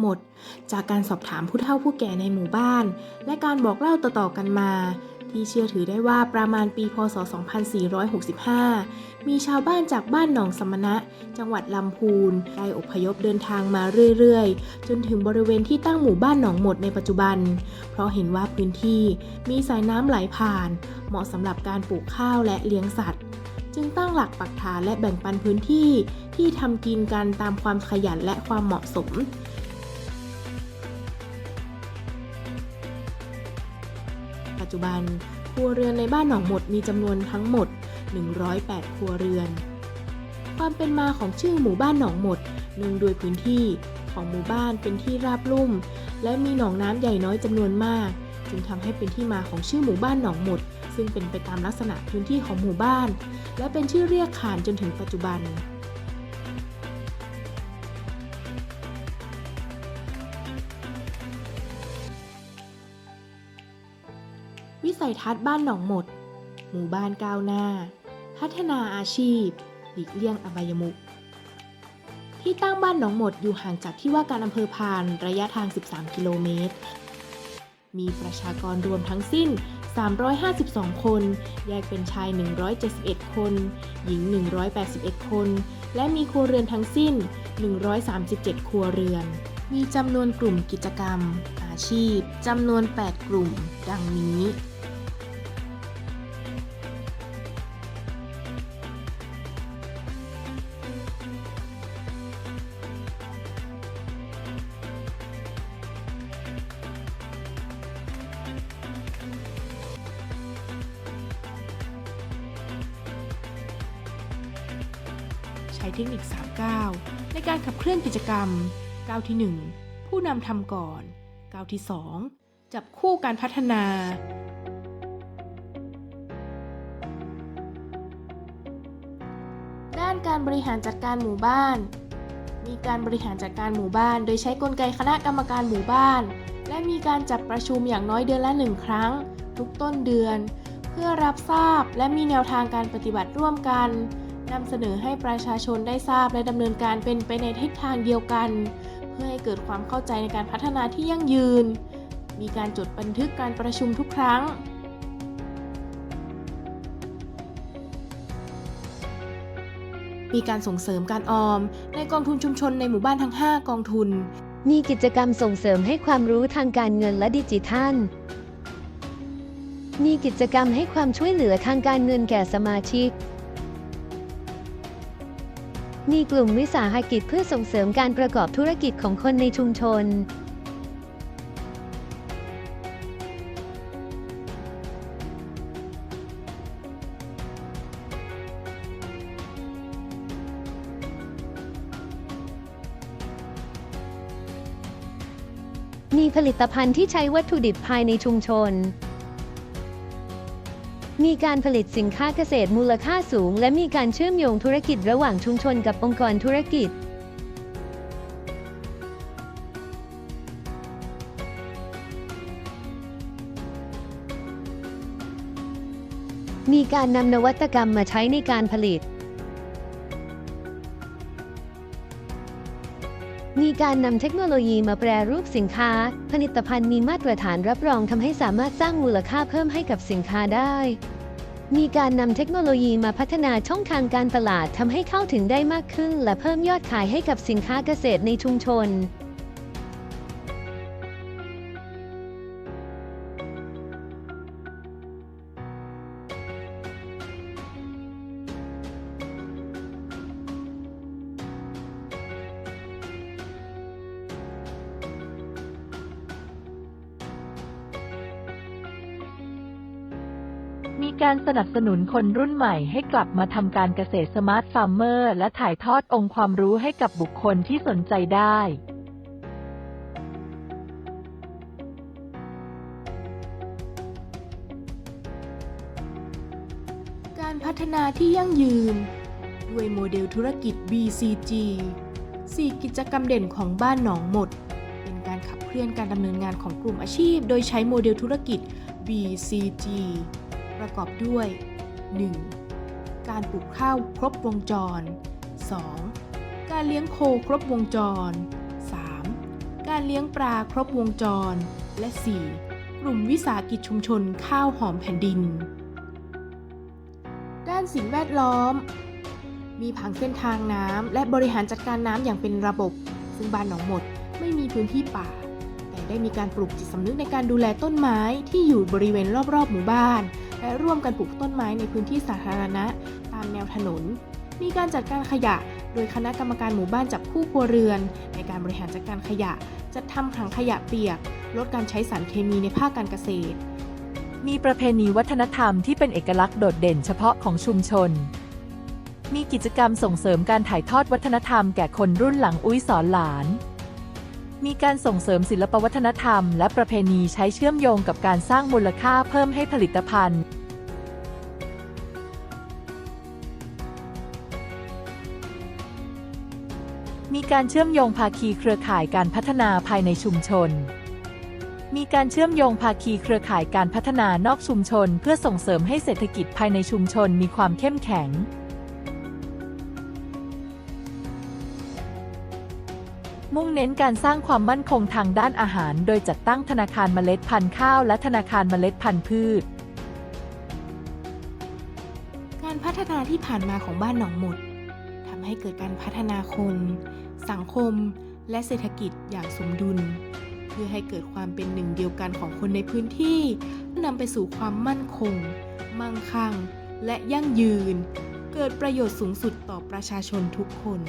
หมด จากการสอบถามผู้เฒ่าผู้แก่ในหมู่บ้าน และการบอกเล่าต่อๆกันมา ที่เชื่อถือได้ว่าประมาณปีพศ 2465 มีชาวบ้านจากบ้านหนองสมณะ จังหวัดลำพูนได้อพยพเดินทางมาเรื่อยๆ จนถึงบริเวณที่ตั้งหมู่บ้านหนองหมดในปัจจุบัน เพราะเห็นว่าพื้นที่มีสายน้ำไหลผ่าน เหมาะสำหรับการปลูกข้าวและเลี้ยงสัตว์จึงตั้งหลักปักฐานและแบ่งปันพื้นที่ที่ทำกินกันตามความขยันและความเหมาะสม จจุบัน ครัวเรือนในบ้านหนองหมดมีจำนวนทั้งหมด 108 ครัวเรือน ความเป็นมาของชื่อหมู่บ้านหนองหมดเนื่องด้วยพื้นที่ของหมู่บ้านเป็นที่ราบลุ่ม และมีหนองน้ำใหญ่น้อยจำนวนมาก จึงทำให้เป็นที่มาของชื่อหมู่บ้านหนองหมด ซึ่งเป็นไปตามลักษณะพื้นที่ของหมู่บ้าน และเป็นชื่อเรียกขานจนถึงปัจจุบัน วิสัยทัศน์บ้านหนองหมด หมู่บ้านก้าวหน้า พัฒนาอาชีพ หลีกเลี่ยงอบายมุขที่ตั้งบ้านหนองหมดอยู่ห่างจากที่ว่าการอำเภอพานระยะทาง 13 กิโลเมตร มีประชากรรวมทั้งสิ้น 352 คน แยกเป็นชาย 171 คน หญิง 181 คน และมีครัวเรือนทั้งสิ้น 137 ครัวเรือน มีจำนวนกลุ่มกิจกรรม อาชีพจำนวน 8 กลุ่ม ดังนี้ ช้เทคนิค 3 ก้าวในการขับเคลื่อนกิจกรรม ก้าวที่ 1 ผู้นำทำก่อน ก้าวที่ 2 จับคู่การพัฒนา ด้านการบริหารจัดการหมู่บ้าน มีการบริหารจัดการหมู่บ้าน โดยใช้กลไกคณะกรรมการหมู่บ้าน และมีการจัดประชุมอย่างน้อยเดือนละหนึ่งครั้ง ทุกต้นเดือน เพื่อรับทราบและมีแนวทางการปฏิบัติร่วมกัน นำเสนอให้ประชาชนได้ทราบและดำเนินการเป็นไปในทิศทางเดียวกัน เพื่อให้เกิดความเข้าใจในการพัฒนาที่ยั่งยืน มีการจดบันทึกการประชุมทุกครั้งมีการส่งเสริมการออม ในกองทุนชุมชนในหมู่บ้านทั้ง 5 กองทุน มีกิจกรรมส่งเสริมให้ความรู้ทางการเงินและดิจิทัล มีกิจกรรมให้ความช่วยเหลือทางการเงินแก่สมาชิก มีกลุ่มวิสาหกิจเพื่อส่งเสริมการประกอบธุรกิจของคนในชุมชน มีผลิตภัณฑ์ที่ใช้วัตถุดิบภายในชุมชน มีการผลิตสินค้าเกษตรมูลค่าสูง และมีการเชื่อมโยงธุรกิจระหว่างชุมชนกับองค์กรธุรกิจ มีการนำนวัตกรรมมาใช้ในการผลิต การนำเทคโนโลยีมาแปรรูปสินค้า ผลิตภัณฑ์มีมาตรฐานรับรองทำให้สามารถสร้างมูลค่าเพิ่มให้กับสินค้าได้ มีการนำเทคโนโลยีมาพัฒนาช่องทางการตลาดทำให้เข้าถึงได้มากขึ้น และเพิ่มยอดขายให้กับสินค้าเกษตรในชุมชน การสนับสนุนคนรุ่นใหม่ให้กลับมาทำการเกษตรสมาร์ทฟาร์มเมอร์ และถ่ายทอดองค์ความรู้ให้กับบุคคลที่สนใจได้การพัฒนาที่ยั่งยืน ด้วยโมเดลธุรกิจ BCG 4 กิจกรรมเด่นของบ้านหนองหมด เป็นการขับเคลื่อนการดำเนินงานของกลุ่มอาชีพ โดยใช้โมเดลธุรกิจ BCG ประกอบด้วย 1. การปลูกข้าวครบวงจร 2. การเลี้ยงโคครบวงจร 3. การเลี้ยงปลาครบวงจร และ 4. กลุ่มวิสาหกิจชุมชนข้าวหอมแผ่นดิน ด้านสิ่งแวดล้อม มีผังเส้นทางน้ำและบริหารจัดการน้ำอย่างเป็นระบบ ซึ่งบ้านหนองหมดไม่มีพื้นที่ป่า ได้มีการปลูกจิตสำนึกในการดูแลต้นไม้ที่อยู่บริเวณรอบๆ หมู่บ้าน และร่วมกันปลูกต้นไม้ในพื้นที่สาธารณะ ตามแนวถนน มีการจัดการขยะ โดยคณะกรรมการหมู่บ้านจับคู่ครัวเรือน ในการบริหารจัดการขยะ จัดทำถังขยะเปียก ลดการใช้สารเคมีในภาคการเกษตร มีประเพณีวัฒนธรรมที่เป็นเอกลักษณ์โดดเด่นเฉพาะของชุมชนมีกิจกรรมส่งเสริมการถ่ายทอดวัฒนธรรมแก่คนรุ่นหลังอุ้ยสอนหลาน มีการส่งเสริมศิลปวัฒนธรรม และประเพณีใช้เชื่อมโยงกับการสร้างมูลค่าเพิ่มให้ผลิตภัณฑ์ มีการเชื่อมโยงภาคีเครือข่ายการพัฒนาภายในชุมชน มีการเชื่อมโยงภาคีเครือข่ายการพัฒนานอกชุมชน เพื่อส่งเสริมให้เศรษฐกิจภายในชุมชนมีความเข้มแข็ง มุ่งเน้นการสร้างความมั่นคงทางด้านอาหาร โดยจัดตั้งธนาคารเมล็ดพันธุ์ข้าวและธนาคารเมล็ดพันธุ์พืช การพัฒนาที่ผ่านมาของบ้านหนองหมดทำให้เกิดการพัฒนาคน สังคม และเศรษฐกิจอย่างสมดุล เพื่อให้เกิดความเป็นหนึ่งเดียวกันของคนในพื้นที่นำไปสู่ความมั่นคง มั่งคั่ง และยั่งยืน เกิดประโยชน์สูงสุดต่อประชาชนทุกคน